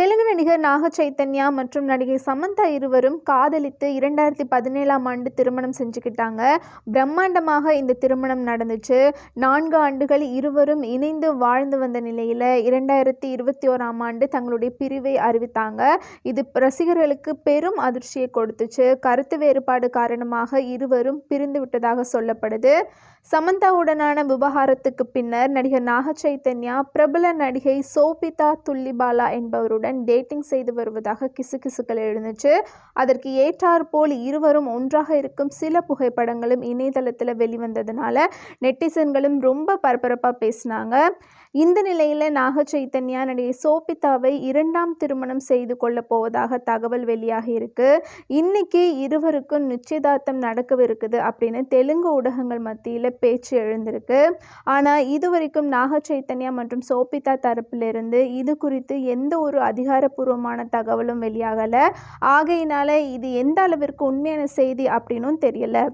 தெலுங்கு நடிகர் நாக சைத்தன்யா மற்றும் நடிகை சமந்தா இருவரும் காதலித்து இரண்டாயிரத்தி பதினேழாம் ஆண்டு திருமணம் செஞ்சுக்கிட்டாங்க. பிரம்மாண்டமாக இந்த திருமணம் நடந்துச்சு. நான்கு ஆண்டுகள் இருவரும் இணைந்து வாழ்ந்து வந்த நிலையில் இரண்டாயிரத்தி இருபத்தி ஓராம் ஆண்டு தங்களுடைய பிரிவை அறிவித்தாங்க. இது ரசிகர்களுக்கு பெரும் அதிர்ச்சியை கொடுத்துச்சு. கருத்து வேறுபாடு காரணமாக இருவரும் பிரிந்து விட்டதாக சொல்லப்படுது. சமந்தாவுடனான விவகாரத்துக்கு பின்னர் நடிகர் நாக சைத்தன்யா பிரபல நடிகை சோபிதா துல்லிபாலா என்பவருடன் டேட்டிங் செய்து வருவதாக கிசுகிசுக்கள் எழுந்துச்சு. அதற்கு ஏற்றார் போல் இருவரும் ஒன்றாக இருக்கும் சில புகைப்படங்களும் இணையதளத்தில் வெளிவந்ததுனால நெட்டிசன்களும் ரொம்ப பரபரப்பாக பேசினாங்க. இந்த நிலையில் நாக சைத்தன்யா நடிகை சோபிதாவை இரண்டாம் திருமணம் செய்து கொள்ளப் போவதாக தகவல் வெளியாகி இருக்கு. இன்னைக்கு இருவருக்கும் நிச்சயதார்த்தம் நடக்கவிருக்குது அப்படின்னு தெலுங்கு ஊடகங்கள் மத்தியில் பேச்சு எழுந்திருக்கு. ஆனால் இதுவரைக்கும் நாக சைத்தன்யா மற்றும் சோபிதா தரப்பிலிருந்து இது குறித்து எந்த ஒரு அதிகாரப்பூர்வமான தகவலும் வெளியாகலை. ஆகையினால இது எந்த அளவிற்கு உண்மையான செய்தி அப்படின்னும் தெரியல.